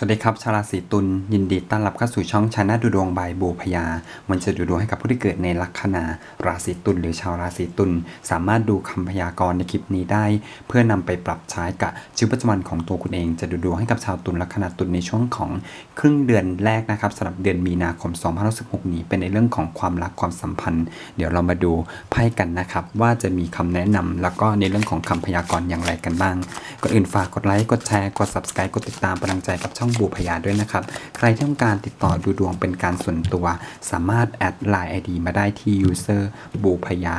สวัสดีครับ ชาวราศีตุลยินดีต้อนรับเข้าสู่ช่องชาแนลดูดวงบายบูพยา มันจะดูดวงให้กับผู้ที่เกิดในลัคนาราศีตุลหรือชาวราศีตุลสามารถดูคำพยากรณ์ในคลิปนี้ได้ เพื่อนำไปปรับใช้กับชีวิตประจำวันของตัวคุณเอง จะดูดวงให้กับชาวตุลลัคนาตุลในช่วงของครึ่งเดือนแรกนะครับสำหรับเดือนมีนาคม2016นี้เป็นในเรื่องของความรักความสัมพันธ์ เดี๋ยวเรามาดูไพ่กันนะครับว่าจะมีคำแนะนำแล้วก็ในเรื่องของคำพยากรณ์อย่างไรกันบ้างก่อนอื่นฝากกดไลค์กดแชร์กด subscribe กดติดตามกำลังใจกับช่องบูพยาด้วยนะครับ ใครที่ต้องการติดต่อดูดวงเป็นการส่วนตัว สามารถแอดไลน์ ID มาได้ที่ user บูพยา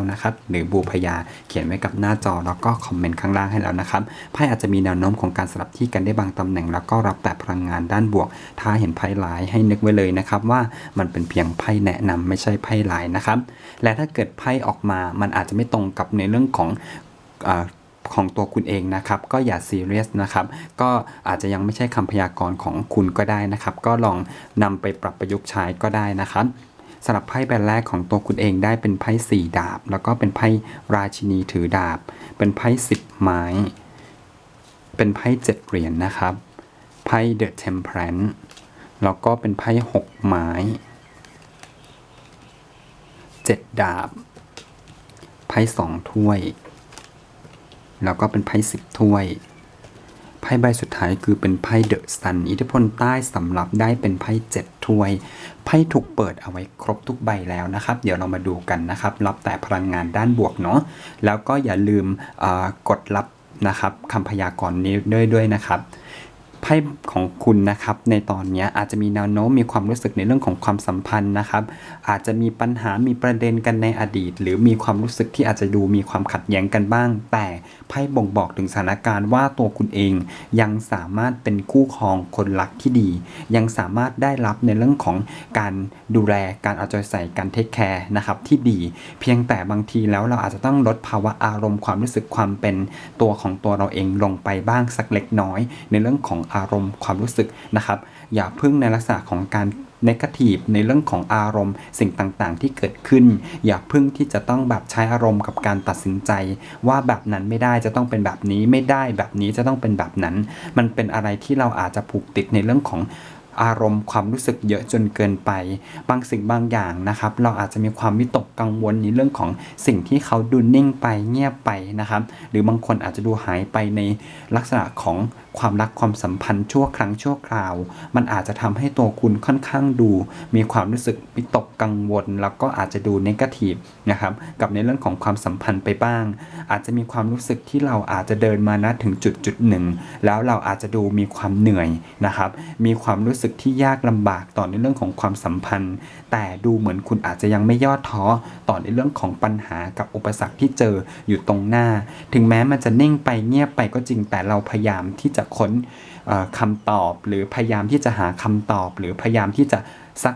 59 นะครับ หรือบูพยาเขียนไว้กับหน้าจอแล้วก็คอมเมนต์ข้างล่างให้แล้วนะครับไพ่อาจจะมีแนวโน้มของการสลับที่กันได้บางตำแหน่ง แล้วก็รับแต่พลังงานด้านบวก ถ้าเห็นไพ่หลายให้นึกไว้เลยนะครับว่ามันเป็นเพียงไพ่แนะนำไม่ใช่ไพ่หลายนะครับและถ้าเกิดไพ่ออกมามันอาจจะไม่ตรงกับในเรื่องของ ของตัวคุณเองนะครับ ก็อย่าซีเรียสนะครับ ก็อาจจะยังไม่ใช่คำพยากรณ์ของคุณก็ได้นะครับ ก็ลองนำไปปรับประยุกต์ใช้ก็ได้นะครับสำหรับไพ่ใบแรกของตัวคุณเองได้เป็นไพ่สี่ดาบ แล้วก็เป็นไพ่ราชินีถือดาบ เป็นไพ่สิบไม้ เป็นไพ่เจ็ดเหรียญนะครับ ไพ่เดอะเทมเพลนแล้วก็เป็นไพ่หกไม้เจ็ดดาบ ไพ่สองถ้วย แล้วก็เป็นไพ่สิบถ้วย ไพ่ใบสุดท้ายคือเป็นไพ่เดอะซันอิทธิพลใต้สำหรับได้เป็นไพ่เจ็ดถ้วย ไพ่ถูกเปิดเอาไว้ครบทุกใบแล้วนะครับ เดี๋ยวเรามาดูกันนะครับ รับแต่พลังงานด้านบวกเนาะ แล้วก็อย่าลืมกดรับนะครับคำพยากรณ์นี้ด้วยด้วยนะครับไพ่ของคุณนะครับในตอนนี้อาจจะมีแนวโน้มมีความรู้สึกในเรื่องของความสัมพันธ์นะครับ อาจจะมีปัญหามีประเด็นกันในอดีต หรือมีความรู้สึกที่อาจจะดูมีความขัดแย้งกันบ้าง แต่ไพ่บ่งบอกถึงสถานการณ์ว่าตัวคุณเอง ยังสามารถเป็นคู่ครองคนรักที่ดี ยังสามารถได้รับในเรื่องของการดูแลการเอาใจใส่การเทคแคร์นะครับที่ดี เพียงแต่บางทีแล้วเราอาจจะต้องลดภาวะอารมณ์ความรู้สึกความเป็นตัวของตัวเราเองลงไปบ้างสักเล็กน้อย ในเรื่องของอารมณ์ความรู้สึกนะครับ อย่าพึ่งในลักษณะของการ นกาทีฟในเรื่องของอารมณ์ สิ่งต่างๆ ที่เกิดขึ้น อย่าพึ่งที่จะต้องแบบใช้อารมณ์กับการตัดสินใจ ว่าแบบนั้นไม่ได้จะต้องเป็นแบบนี้ไม่ได้แบบนี้จะต้องเป็นแบบนั้น มันเป็นอะไรที่เราอาจจะผูกติดในเรื่องของอารมณ์ความรู้สึกเยอะจนเกินไป บางสิ่งบางอย่างนะครับ เราอาจจะมีความวิตกกังวลในเรื่องของสิ่งที่เขาดูนิ่งไปเงียบไปนะครับ หรือบางคนอาจจะดูหายไปในลักษณะของ ความรักความสัมพันธ์ชั่วครั้งชั่วคราว มันอาจจะทำให้ตัวคุณค่อนข้างดู มีความรู้สึกวิตกกังวล แล้วก็อาจจะดูนกาทีฟนะครับกับในเรื่องของความสัมพันธ์ไปบ้าง อาจจะมีความรู้สึกที่เราอาจจะเดินมานะถึงจุดจุดหนึ่งแล้วเราอาจจะดูมีความเหนื่อยนะครับ มีความรู้สึกที่ยากลำบากต่อในเรื่องของความสัมพันธ์ แต่ดูเหมือนคุณอาจจะยังไม่ย่อท้อต่อในเรื่องของปัญหากับอุปสรรคที่เจออยู่ตรงหน้า ถึงแม้มันจะนิ่งไปเงียบไปก็จริงแต่เราพยายามที่จะค้นเอ่อคำตอบ หรือพยายามที่จะหาคำตอบ หรือพยายามที่จะซัก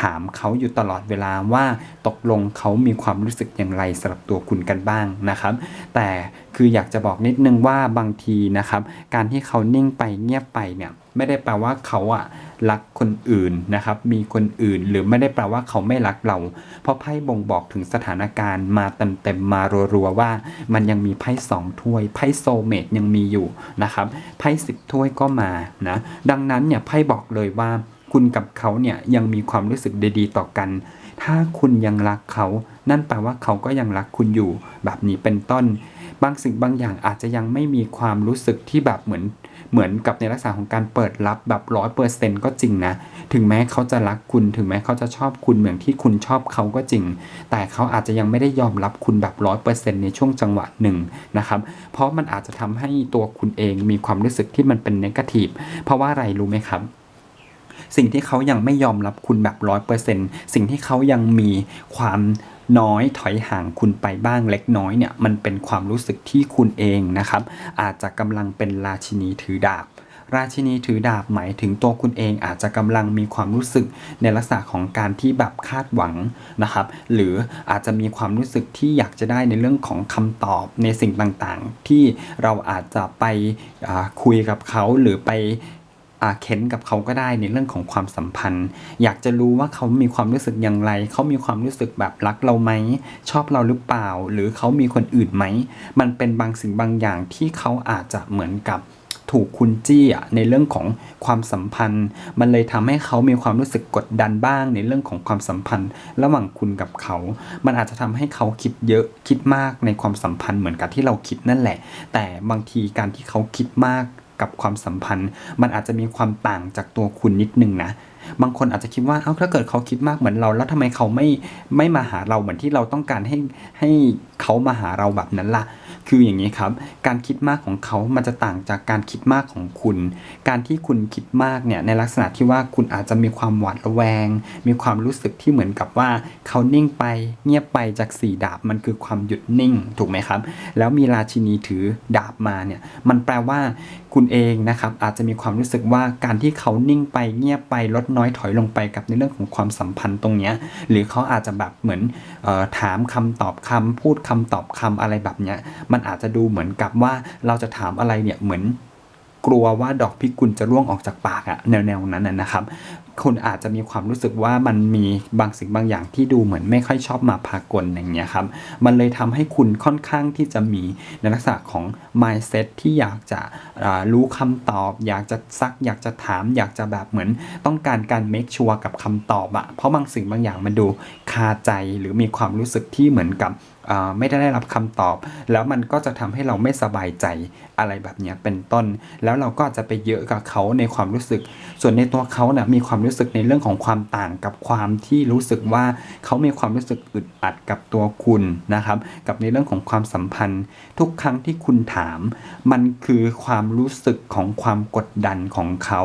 ถามเขาอยู่ตลอดเวลาว่าตกลงเขามีความรู้สึกอย่างไรสำหรับตัวคุณกันบ้างนะครับ แต่คืออยากจะบอกนิดนึงว่าบางทีนะครับ การที่เขานิ่งไปเงียบไปเนี่ยไม่ได้แปลว่าเขาอะรักคนอื่นนะครับ มีคนอื่นหรือไม่ได้แปลว่าเขาไม่รักเรา เพราะไพ่บ่งบอกถึงสถานการณ์มาเต็มๆมารัวๆว่า มันยังมีไพ่สองถ้วยไพ่โซเมตยังมีอยู่นะครับไพ่สิบถ้วยก็มานะดังนั้นเนี่ยไพ่บอกเลยว่า คุณกับเขาเนี่ยยังมีความรู้สึกดีๆต่อกัน ถ้าคุณยังรักเขา นั่นแปลว่าเขาก็ยังรักคุณอยู่ แบบนี้เป็นต้น บางสิ่งบางอย่างอาจจะยังไม่มีความรู้สึกที่แบบเหมือนเหมือนกับในลักษณะของการเปิดรับแบบร้อยเปอร์เซ็นก็จริงนะ ถึงแม้เขาจะรักคุณ ถึงแม้เขาจะชอบคุณเหมือนที่คุณชอบเขาก็จริง แต่เขาอาจจะยังไม่ได้ยอมรับคุณแบบร้อยเปอร์เซ็นในช่วงจังหวะหนึ่งนะครับ เพราะมันอาจจะทำให้ตัวคุณเองมีความรู้สึกที่มันเป็นเนกาทีฟ เพราะว่าอะไรรู้ไหมครับ สิ่งที่เขายังไม่ยอมรับคุณแบบร้อยเปอร์เซ็นสิ่งที่เขายังมีความน้อยถอยห่างคุณไปบ้างเล็กน้อยเนี่ยมันเป็นความรู้สึกที่คุณเองนะครับ อาจจะกำลังเป็นราชินีถือดาบราชินีถือดาบหมายถึงตัวคุณเองอาจจะกำลังมีความรู้สึกในลักษณะของการที่แบบคาดหวังนะครับ หรืออาจจะมีความรู้สึกที่อยากจะได้ในเรื่องของคำตอบในสิ่งต่างๆ ที่เราอาจจะไปคุยกับเขาหรือไป เค้นกับเขาก็ได้ในเรื่องของความสัมพันธ์ อยากจะรู้ว่าเขามีความรู้สึกอย่างไร เขามีความรู้สึกแบบรักเราไหม ชอบเราหรือเปล่า หรือเขามีคนอื่นไหม มันเป็นบางสิ่งบางอย่างที่เขาอาจจะเหมือนกับถูกคุณจี้อะในเรื่องของความสัมพันธ์ มันเลยทำให้เขามีความรู้สึกกดดันบ้าง ในเรื่องของความสัมพันธ์ ระหว่างคุณกับเขา มันอาจจะทำให้เขาคิดเยอะคิดมากในความสัมพันธ์เหมือนกับที่เราคิดนั่นแหละ แต่บางทีการที่เขาคิดมาก กับความสัมพันธ์ มันอาจจะมีความต่างจากตัวคุณนิดนึงนะ บางคนอาจจะคิดว่า เอ้า ถ้าเกิดเขาคิดมากเหมือนเรา แล้วทำไมเขาไม่ไม่มาหาเราเหมือนที่เราต้องการให้ให้เขามาหาเราแบบนั้นล่ะ คืออย่างนี้ครับ การคิดมากของเขา มันจะต่างจากการคิดมากของคุณ การที่คุณคิดมากเนี่ย ในลักษณะที่ว่าคุณอาจจะมีความหวาดระแวง มีความรู้สึกที่เหมือนกับว่า เขานิ่งไป เงียบไปจากสี่ดาบ มันคือความหยุดนิ่ง ถูกไหมครับ แล้วมีราชินีถือดาบมาเนี่ย มันแปลว่า คุณเองนะครับอาจจะมีความรู้สึกว่าการที่เขานิ่งไปเงียบไปลดน้อยถอยลงไปกับในเรื่องของความสัมพันธ์ตรงเนี้ยหรือเขาอาจจะแบบเหมือนออถามคำตอบคำพูดคำตอบคำอะไรแบบเนี้ยมันอาจจะดูเหมือนกับว่าเราจะถามอะไรเนี่ยเหมือน กลัวว่าดอกพิกุลจะร่วงออกจากปากอะแนวๆนั้นนะนะครับคุณอาจจะมีความรู้สึกว่ามันมีบางสิ่งบางอย่างที่ดูเหมือนไม่ค่อยชอบมาพากลอย่างเงี้ยครับ มันเลยทำให้คุณค่อนข้างที่จะมีในลักษณะของ mindset ที่อยากจะรู้คำตอบ อยากจะซัก อยากจะถาม อยากจะแบบเหมือนต้องการการ make sure กับคำตอบอะเพราะบางสิ่งบางอย่างมันดูคาใจหรือมีความรู้สึกที่เหมือนกับ ไม่ได้ได้รับคำตอบ แล้วมันก็จะทำให้เราไม่สบายใจอะไรแบบนี้เป็นต้น แล้วเราก็จะไปเยอะกับเขาในความรู้สึก ส่วนในตัวเขาเนะ่ะมีความรู้สึกในเรื่องของความต่างกับความที่รู้สึกว่าเขามีความรู้สึกอึดอัดกับตัวคุณนะครับ กับในเรื่องของความสัมพันธ์ ทุกครั้งที่คุณถาม มันคือความรู้สึกของความกดดันของเขา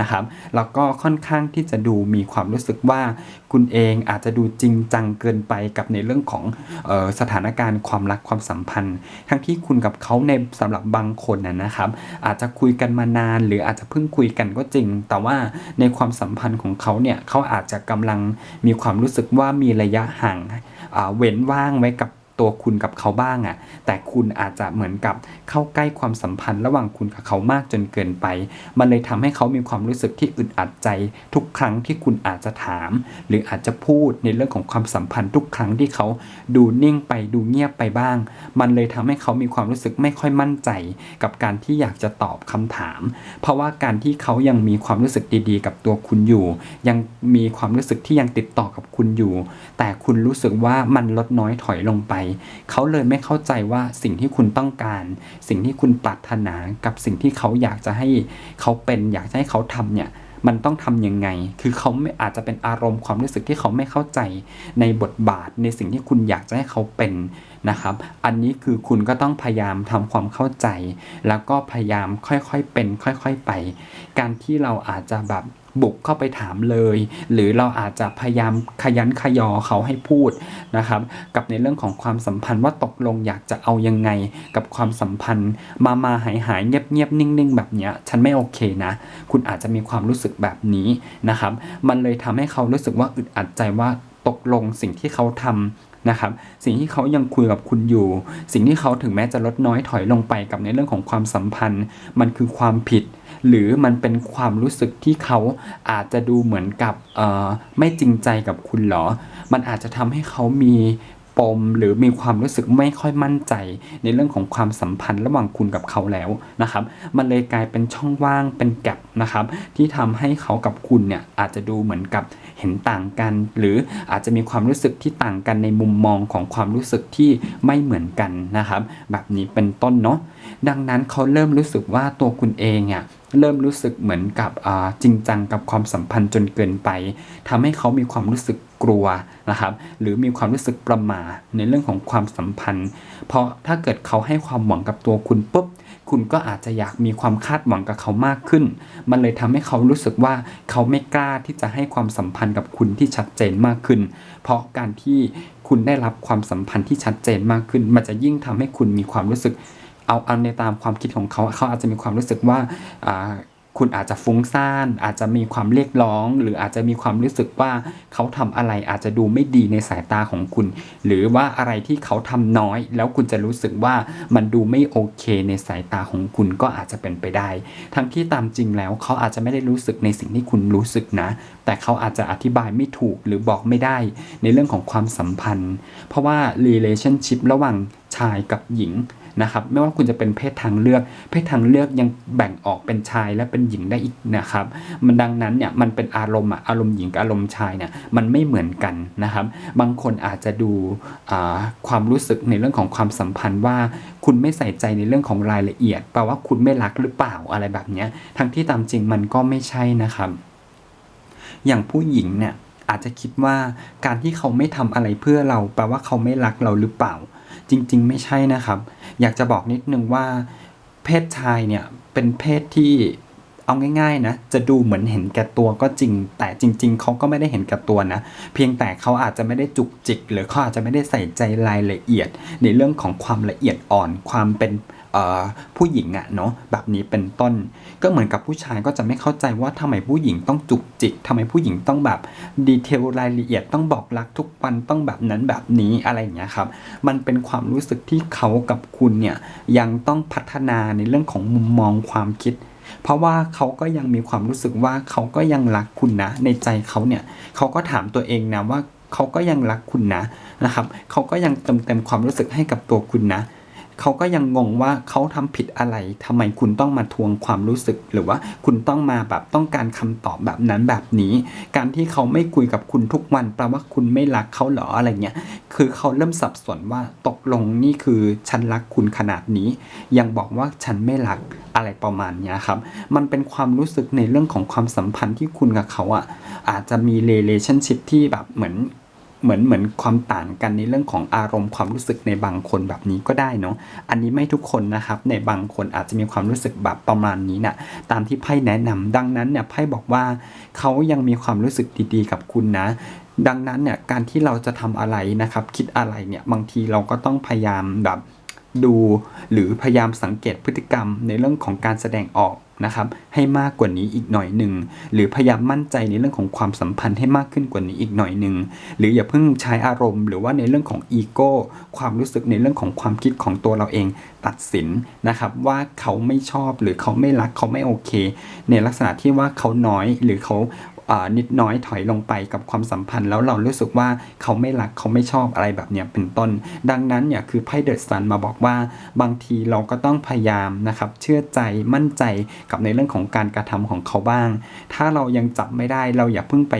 นะครับ แล้วก็ค่อนข้างที่จะดูมีความรู้สึกว่า คุณเองอาจจะดูจริงจังเกินไปกับในเรื่องของออสถานการณ์ความรักความสัมพันธ์ ทั้งที่คุณกับเขาในสำหรับบางคนนะนะครับ อาจจะคุยกันมานาน หรืออาจจะเพิ่งคุยกันก็จริง แต่ว่าในความสัมพันธ์ของเขาเนี่ยเขาอาจจะกำลังมีความรู้สึกว่ามีระยะห่างเว้นว่างไว้กับ ตัวคุณกับเขาบ้างอะ่ะ แต่คุณอาจจะเหมือนกับเข้าใกล้ความสัมพันธ์ระหว่างคุณกับเขามากจนเกินไป มันเลยทำให้เขามีความรู้สึกที่อึดอัดใจ ทุกครั้งที่คุณอาจจะถาม หรืออาจจะพูดในเรื่องของความสัมพันธ์ทุกครั้งที่เขาดูนิ่งไปดูเงียบไปบ้าง มันเลยทำให้เขามีความรู้สึกไม่ค่อยมั่นใจ กับการที่อยากจะตอบคำถาม เพราะว่าการที่เขายังมีความรู้สึกดีๆ กับตัวคุณอยู่ ยังมีความรู้สึกที่ยังติดต่อกับคุณอยู่ แต่คุณรู้สึกว่ามันลดน้อยถอยลงไปเขาเลยไม่เข้าใจว่าสิ่งที่คุณต้องการ สิ่งที่คุณปรารถนากับสิ่งที่เขาอยากจะให้เขาเป็น อยากจะให้เขาทำเนี่ยมันต้องทำยังไง คือเขาไม่อาจจะเป็นอารมณ์ความรู้สึกที่เขาไม่เข้าใจในบทบาทในสิ่งที่คุณอยากจะให้เขาเป็นนะครับ อันนี้คือคุณก็ต้องพยายามทำความเข้าใจ แล้วก็พยายามค่อยๆเป็น ค่อย ๆ ไป การที่เราอาจจะแบบ บุกเข้าไปถามเลย หรือเราอาจจะพยายามขยันขยอเขาให้พูดนะครับ กับในเรื่องของความสัมพันธ์ว่าตกลงอยากจะเอายังไง กับความสัมพันธ์ มามาหายหายเงียบเงียบนิ่งๆ แบบเนี้ยฉันไม่โอเคนะ คุณอาจจะมีความรู้สึกแบบนี้นะครับ มันเลยทำให้เขารู้สึกว่าอึดอัดใจว่าตกลงสิ่งที่เขาทำนะครับสิ่งที่เขายังคุยกับคุณอยู่ สิ่งที่เขาถึงแม้จะลดน้อยถอยลงไปกับในเรื่องของความสัมพันธ์ มันคือความผิด หรือมันเป็นความรู้สึกที่เขาอาจจะดูเหมือนกับไม่จริงใจกับคุณหรอ มันอาจจะทำให้เขามีปมหรือมีความรู้สึกไม่ค่อยมั่นใจ ในเรื่องของความสัมพันธ์ระหว่างคุณกับเขาแล้วนะครับ มันเลยกลายเป็นช่องว่างเป็นแกลบนะครับ ที่ทำให้เขากับคุณเนี่ยอาจจะดูเหมือนกับเห็นต่างกัน หรืออาจจะมีความรู้สึกที่ต่างกันในมุมมองของความรู้สึกที่ไม่เหมือนกันนะครับ แบบนี้เป็นต้นเนาะดังนั้นเขาเริ่มรู้สึกว่าตัวคุณเองอะเริ่มรู้สึกเหมือนกับจริงจังกับความสัมพันธ์จนเกินไปทำให้เขามีความรู้สึกกลัวนะครับ หรือมีความรู้สึกประหม่าในเรื่องของความสัมพันธ์ เพราะถ้าเกิดเขาให้ความหวังกับตัวคุณปุ๊บคุณก็อาจจะอยากมีความคาดหวังกับเขามากขึ้น มันเลยทำให้เขารู้สึกว่าเขาไม่กล้าที่จะให้ความสัมพันธ์กับคุณที่ชัดเจนมากขึ้น เพราะการที่คุณได้รับความสัมพันธ์ที่ชัดเจนมากขึ้น มันจะยิ่งทำให้คุณมีความรู้สึก เอาเอาในตามความคิดของเขา เขาอาจจะมีความรู้สึกว่า คุณอาจจะฟุ้งซ่าน อาจจะมีความเรียกร้อง หรืออาจจะมีความรู้สึกว่าเขาทำอะไรอาจจะดูไม่ดีในสายตาของคุณ หรือว่าอะไรที่เขาทำน้อย แล้วคุณจะรู้สึกว่ามันดูไม่โอเคในสายตาของคุณก็อาจจะเป็นไปได้ ทั้งที่ตามจริงแล้วเขาอาจจะไม่ได้รู้สึกในสิ่งที่คุณรู้สึกนะ แต่เขาอาจจะอธิบายไม่ถูกหรือบอกไม่ได้ ในเรื่องของความสัมพันธ์ เพราะว่า relationship ระหว่างชายกับหญิง นะครับไม่ว่าคุณจะเป็นเพศทางเลือก เพศทางเลือกยังแบ่งออกเป็นชายและเป็นหญิงได้อีกนะครับมันดังนั้นเนี่ยมันเป็นอารมณ์อะอารมณ์หญิงกับอารมณ์ชายเนี่ยมันไม่เหมือนกันนะครับ บางคนอาจจะดูความรู้สึกในเรื่องของความสัมพันธ์ว่า คุณไม่ใส่ใจในเรื่องของรายละเอียดแปลว่าคุณไม่รักหรือเปล่าอะไรแบบนี้ทั้งที่ตามจริงมันก็ไม่ใช่นะครับ อย่างผู้หญิงเนี่ยอาจจะคิดว่าการที่เขาไม่ทำอะไรเพื่อเราแปลว่าเขาไม่รักเราหรือเปล่า จริง ๆ ไม่ใช่นะครับ อยากจะบอกนิดนึงว่า เพศชายเนี่ยเป็นเพศที่เอาง่ายๆนะจะดูเหมือนเห็นแก่ตัวก็จริง แต่จริง ๆเขาก็ไม่ได้เห็นแก่ตัวนะ เพียงแต่เขาอาจจะไม่ได้จุกจิก หรือเขาอาจจะไม่ได้ใส่ใจรายละเอียด ในเรื่องของความละเอียดอ่อนความเป็น ผู้หญิงอะเนาะแบบนี้เป็นต้น ก็เหมือนกับผู้ชายก็จะไม่เข้าใจว่าทำไมผู้หญิงต้องจุกจิกทำไมผู้หญิงต้องแบบดีเทลรายละเอียดต้องบอกรักทุกวันต้องแบบนั้นแบบนี้อะไรอย่างเงี้ยครับ มันเป็นความรู้สึกที่เขากับคุณเนี่ยยังต้องพัฒนาในเรื่องของมุมมองความคิดเพราะว่าเขาก็ยังมีความรู้สึกว่าเขาก็ยังรักคุณนะ ในใจเขาเนี่ยเขาก็ถามตัวเองนะว่าเขาก็ยังรักคุณนะนะครับเขาก็ยังเติมเต็มความรู้สึกให้กับตัวคุณนะ เขาก็ยังงงว่าเขาทำผิดอะไรทำไมคุณต้องมาทวงความรู้สึก หรือว่าคุณต้องมาแบบต้องการคำตอบแบบนั้นแบบนี้ การที่เขาไม่คุยกับคุณทุกวันแปลว่าคุณไม่รักเขาเหรออะไรเงี้ย คือเขาเริ่มสับสนว่าตกลงนี่คือฉันรักคุณขนาดนี้ ยังบอกว่าฉันไม่รักอะไรประมาณนี้ครับ มันเป็นความรู้สึกในเรื่องของความสัมพันธ์ที่คุณกับเขาอะอาจจะมี relationship ที่แบบเหมือน เหมือนเหมือนความต่างกันในเรื่องของอารมณ์ความรู้สึกในบางคนแบบนี้ก็ได้เนาะอันนี้ไม่ทุกคนนะครับในบางคนอาจจะมีความรู้สึกแบบประมาณนี้นะตามที่ไพ่แนะนำดังนั้นเนี่ยไพ่บอกว่าเขายังมีความรู้สึกดีๆ กับคุณนะ ดังนั้นเนี่ยการที่เราจะทำอะไรนะครับ คิดอะไรเนี่ยบางทีเราก็ต้องพยายามแบบ ดูหรือพยายามสังเกตพฤติกรรมในเรื่องของการแสดงออกนะครับให้มากกว่านี้อีกหน่อยหนึ่งหรือพยายามมั่นใจในเรื่องของความสัมพันธ์ให้มากขึ้นกว่านี้อีกหน่อยหนึ่งหรืออย่าเพิ่งใช้อารมณ์ หรือว่าในเรื่องของอีโก้ความรู้สึกในเรื่องของความคิดของตัวเราเองตัดสินนะครับว่าเขาไม่ชอบหรือเขาไม่รักเขาไม่โอเค ในลักษณะที่ว่าเขาน้อยหรือเขาอ่า นิดน้อยถอยลงไปกับความสัมพันธ์ แล้วเรารู้สึกว่าเขาไม่รักเขาไม่ชอบอะไรแบบเนี้ยเป็นต้น ดังนั้นเนี่ยคือไพ่เดอะซันมาบอกว่าบางทีเราก็ต้องพยายามนะครับเชื่อใจมั่นใจกับในเรื่องของการกระทำของเขาบ้าง ถ้าเรายังจับไม่ได้เราอย่าเพิ่งไป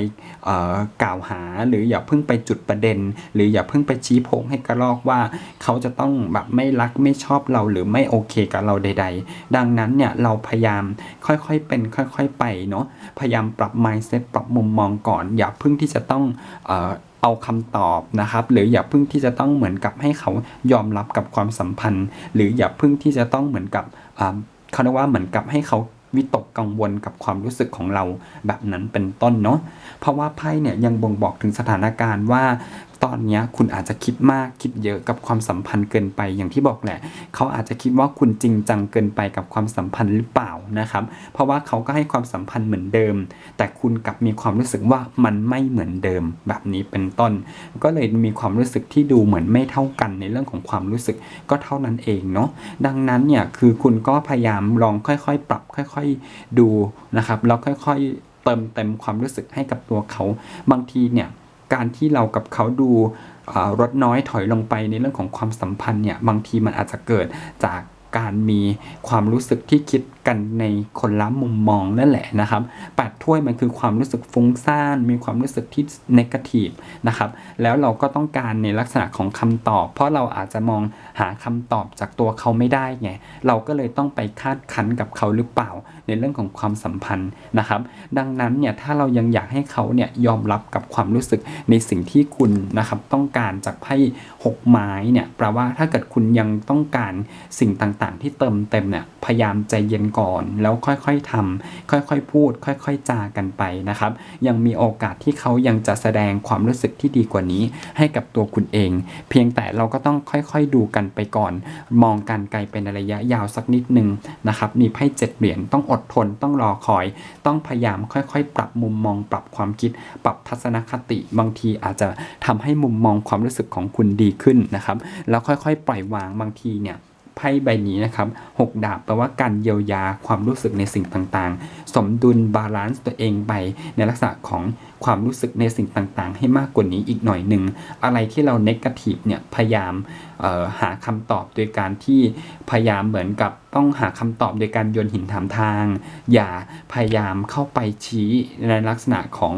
กล่าวหา หรืออย่าเพิ่งไปจุดประเด็น หรืออย่าเพิ่งไปชี้พงให้กระลอกว่า เขาจะต้องแบบไม่รักไม่ชอบเราหรือไม่โอเคกับเราใด ๆ ดังนั้นเนี่ยเราพยายามค่อยๆเป็นค่อย ๆ ไปเนาะพยายามปรับ mindset ปรับมุมมองก่อน อย่าเพิ่งที่จะต้องเอาคำคำตอบนะครับ หรืออย่าเพิ่งที่จะต้องเหมือนกับให้เขายอมรับกับความสัมพันธ์ หรืออย่าเพิ่งที่จะต้องเหมือนกับเขาเรียกว่าเหมือนกับให้เขาวิตกกังวลกับความรู้สึกของเราแบบนั้นเป็นต้นเนาะเพราะว่าไพ่เนี่ยยังบ่งบอกถึงสถานการณ์ว่า ตอนนี้คุณอาจจะคิดมากคิดเยอะกับความสัมพันธ์เกินไปอย่างที่บอกแหละ เขาอาจจะคิดว่าคุณจริงจังเกินไปกับความสัมพันธ์หรือเปล่านะครับ เพราะว่าเขาก็ให้ความสัมพันธ์เหมือนเดิม แต่คุณกลับมีความรู้สึกว่ามันไม่เหมือนเดิมแบบนี้เป็นต้น ก็เลยมีความรู้สึกที่ดูเหมือนไม่เท่ากันในเรื่องของความรู้สึกก็เท่านั้นเองเนาะดังนั้นเนี่ยคือคุณก็พยายามลองค่อยๆ ปรับค่อยๆดูนะครับแล้วค่อยๆเติมเต็มความรู้สึกให้กับตัวเขาบางทีเนี่ย การที่เรากับเขาดูอ่าลดน้อยถอยลงไปในเรื่องของความสัมพันธ์เนี่ยบางทีมันอาจจะเกิดจากการมีความรู้สึกที่คิด กันในคนละมุมมองนั่นแหละนะครับแปดถ้วยมันคือความรู้สึกฟุ้งซ่านมีความรู้สึกที่นกาทีฟนะครับแล้วเราก็ต้องการในลักษณะของคำตอบ เพราะเราอาจจะมองหาคำตอบจากตัวเขาไม่ได้ไงเราก็เลยต้องไปคาดคั้นกับเขาหรือเปล่า ในเรื่องของความสัมพันธ์นะครับ ดังนั้นเนี่ยถ้าเรายังอยากให้เขาเนี่ยยอมรับกับความรู้สึกในสิ่งที่คุณนะครับต้องการจากไพ่หกไม้เนี่ยแปลว่าถ้าเกิดคุณยังต้องการสิ่งต่างๆ ที่เติมเต็มเนี่ยพยายามใจเย็นก่อน แล้วค่อยๆทำค่อยๆพูด ค่อยๆจากันไปนะครับ ยังมีโอกาสที่เขายังจะแสดงความรู้สึกที่ดีกว่านี้ ให้กับตัวคุณเอง เพียงแต่เราก็ต้องค่อยๆดูกันไปก่อน มองการไกลเป็นระยะยาวสักนิดนึงนะครับ มีไพ่เจ็ดเหรียญต้องอดทนต้องรอคอย ต้องพยายามค่อยๆ ปรับมุมมอง ปรับความคิด ปรับทัศนคติบางทีอาจจะทำให้มุมมองความรู้สึกของคุณดีขึ้นนะครับ แล้วค่อยๆ ปล่อยวางบางทีเนี่ย ไพ่ใบนี้นะครับหกดาบแปลว่าการเยียวยาความรู้สึกในสิ่งต่างๆ สมดุลบาลานซ์ตัวเองไปในลักษณะของความรู้สึกในสิ่งต่างๆ ให้มากกว่านี้อีกหน่อยหนึ่ง อะไรที่เราเนกาทีฟเนี่ยพยายามหาคำตอบโดยการที่พยายามเหมือนกับต้องหาคำตอบโดยการโยนหินถามทาง อย่าพยายามเข้าไปชี้ในลักษณะของ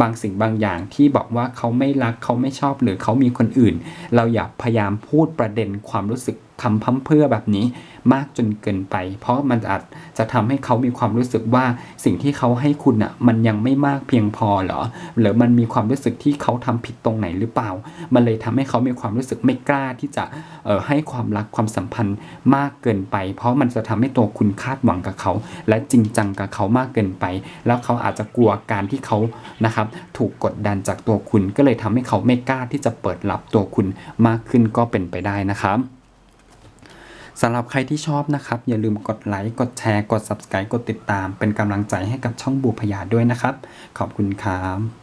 บางสิ่งบางอย่างที่บอกว่าเขาไม่รักเขาไม่ชอบหรือเขามีคนอื่น เราอย่าพยายามพูดประเด็นความรู้สึก คำพั่มเพื่อแบบนี้มากจนเกินไป เพราะมันอาจจะทำให้เขามีความรู้สึกว่าสิ่งที่เขาให้คุณอะมันยังไม่มากเพียงพอเหรอหรือมันมีความรู้สึกที่เขาทำผิดตรงไหนหรือเปล่า มันเลยทำให้เขามีความรู้สึกไม่กล้าที่จะเอ่อให้ความรักความสัมพันธ์มากเกินไป เพราะมันจะทำให้ตัวคุณคาดหวังกับเขา และจริงจังกับเขามากเกินไป แล้วเขาอาจจะกลัวการที่เขานะครับถูกกดดันจากตัวคุณก็เลยทำให้เขาไม่กล้าที่จะเปิดรับตัวคุณมากขึ้นก็เป็นไปได้นะครับ สำหรับใครที่ชอบนะครับ อย่าลืมกดไลค์ กดแชร์ กด subscribe กดติดตาม เป็นกำลังใจให้กับช่องบูพยาด้วยนะครับ ขอบคุณครับ